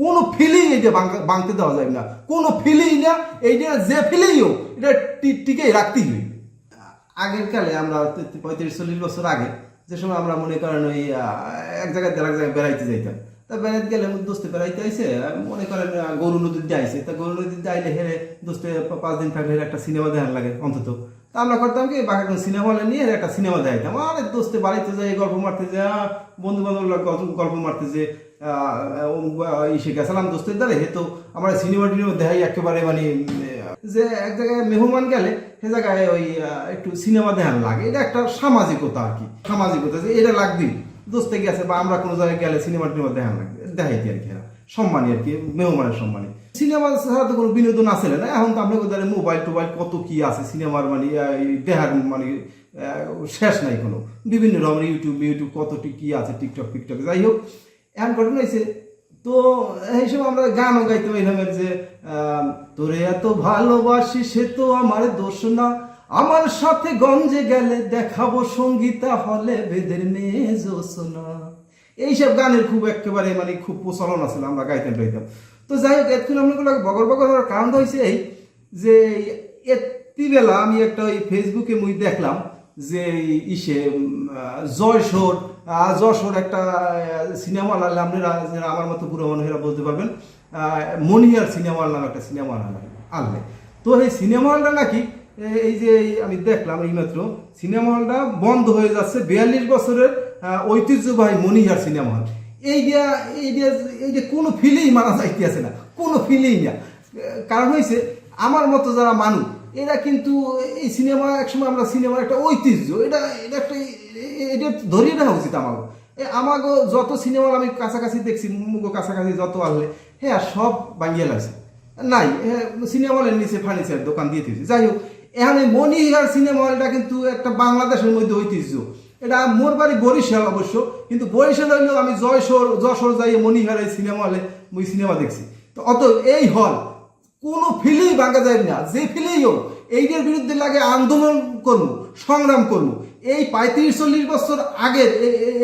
কোনো ফিলিং এইটা বাং- বাংতে দেওয়া যায় না। কোনো ফিলিং না এইটা যে ফিলিং হোক, এটা টি- টিকেই রাখতেই হইবে আগের কালে আমরা পঁয়ত্রিশ, চল্লিশ বছর আগে যে সময় আমরা মনে করেন ওই এক জায়গায় এক জায়গায় বেড়াইতে যাইতাম। তা বেড়াইতে গেলে দোস্তে বেড়াইতে আইসে মনে করেন গরু নদীতে আইসে তা গরু নদীতে আইলে হেরে দোস্তে পাঁচ দিন থাকলে একটা সিনেমা দেখার লাগে অন্তত। তা আমরা করতাম কি, বাকি সিনেমা হলে নিয়ে একটা সিনেমা দেখাইতাম। আরে দোস্তে, বাড়িতে যাই, গল্প মারতে যে বন্ধু বান্ধব গল্প মারতে যে ইসে গেছিলাম দোস্তের দ্বারা হে তো আমরা সিনেমা টিনেমা দেখাই একেবারে মানে যে এক জায়গায় মেহমান গেলে সে জায়গায় ওই একটু সিনেমা দেখান লাগে। এটা একটা সামাজিকতা আর কি, সামাজিকতা যে এটা লাগবে। দোস্তে গেছে বা আমরা কোনো জায়গায় গেলে সিনেমা টিনেমা দেখান লাগবে দেখাইতে আর কি এরা। সম্মানী আর কি, মেহমানের সম্মানী। সিনেমা ছাড়া তো কোনো বিনোদন আছে না? এখন তো আপনাকে ধরে মোবাইল টোবাইল কত কি আছে সিনেমার মানে দেখার মানে শেষ নাই কোনো। বিভিন্ন রকমের ইউটিউব ইউটিউব কত টি- কি আছে, টিকটক টিকটক যাই হোক এখন ঘটনা হয়েছে তো এইসব আমরা গানও গাইতাম এইরকমের যে তোরে এত ভালোবাসি সে তো আমার দোষ না। আমার সাথে গঞ্জে গেলে দেখাবো সঙ্গীতা হলে বেদের মেয়ে জোসনা এইসব গানের খুব একেবারে মানে খুব প্রচলন আছে, আমরা গাইতাম গাইতাম। তো যাই হোক, এতক্ষণ আপনাগুলো বগর বগর হওয়ার কারণটা হয়েছে এই যে এত্তিবেলা আমি একটা ওই ফেসবুকে মুই দেখলাম যে ইসে উম, আহ, জয়সোর যশোর একটা সিনেমা হল আপনারা আমার মতো পুরো মানুষেরা বলতে পারবেন মনিহার সিনেমা হল নামে একটা সিনেমা হল আনলে। তো এই সিনেমা হলটা নাকি এই যে আমি দেখলাম এইমাত্র সিনেমা হলটা বন্ধ হয়ে যাচ্ছে বিয়াল্লিশ বছরের ঐতিহ্যবাহী মনিহার সিনেমা হল। এই যে এই যে এই যে কোনো ফিলিং মানা যাইতে আছে না কোনো ফিলিং না। কারণ হয়েছে আমার মতো যারা মানুষ এরা কিন্তু এই সিনেমা, একসময় আমরা সিনেমার একটা ঐতিহ্য, এটা এটা একটা, এটা ধরিয়ে রাখা উচিত আমাকে। আমাকে যত সিনেমা আমি কাছাকাছি দেখছি মুগো কাছাকাছি যত আসলে হ্যাঁ সব বাঙ্গিয়ে লাগছে। নাই সিনেমা হলের নিচে ফার্নিচার দোকান দিয়ে দিয়েছি। যাই হোক, এখানে মনিহার সিনেমা হলটা কিন্তু একটা বাংলাদেশের মধ্যে ঐতিহ্য। এটা মোর বাড়ি বরিশাল অবশ্য, কিন্তু বরিশাল হইলেও আমি জয়সর যশোর যাই মনিহার এই সিনেমা হলে মুই সিনেমা দেখছি। তো অত এই হল কোনো ফিলেই ভাঙা যায় না, যে ফিলেই হোক এইটার বিরুদ্ধে লাগে আন্দোলন করব, সংগ্রাম করব। এই পঁয়ত্রিশ চল্লিশ বছর আগের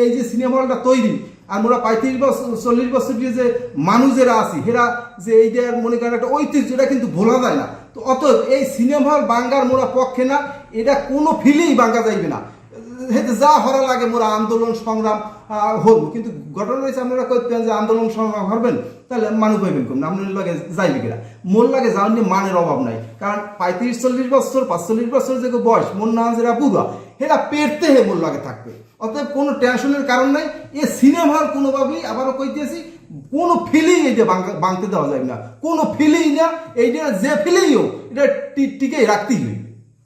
এই যে সিনেমা হলটা তৈরি, আর মোরা পঁয়ত্রিশ বছর, চল্লিশ বছর যে মানুষেরা আছি, হেরা যে এইটার মনে করেন একটা ঐতিহ্য, এটা কিন্তু ভোলা যায় না। তো অতএব এই সিনেমা হল বাঙ্গার মোরা পক্ষে না, এটা কোনো ফিলেই বাঙ্গা যাইবে না। হেতে যা হরা লাগে মোরা আন্দোলন সংগ্রাম হল। কিন্তু ঘটনা রয়েছে আপনারা করতেন যে আন্দোলন সংগ্রাম করবেন, তাহলে মানুষ পাইবেন কম আপনার লাগে যাইবে কিনা মোর লাগে যাওয়ার নিয়ে মানের অভাব নাই। কারণ পঁয়ত্রিশ, চল্লিশ বছর, পাঁচচল্লিশ বছর যে বয়স, মোর না যেরা বুড়া হেরা পেরতে হে মোর লাগে থাকবে। অতএব কোনো টেনশনের কারণ নাই, এ সিনেমার কোনোভাবেই আবারও কইতেছি, কোনো ফিলিং এইটা বাংতে দেওয়া যাবে না। কোনো ফিলিং না, এইটা যে ফিলিং হোক, এটা টিকেই রাখতেই হইবে।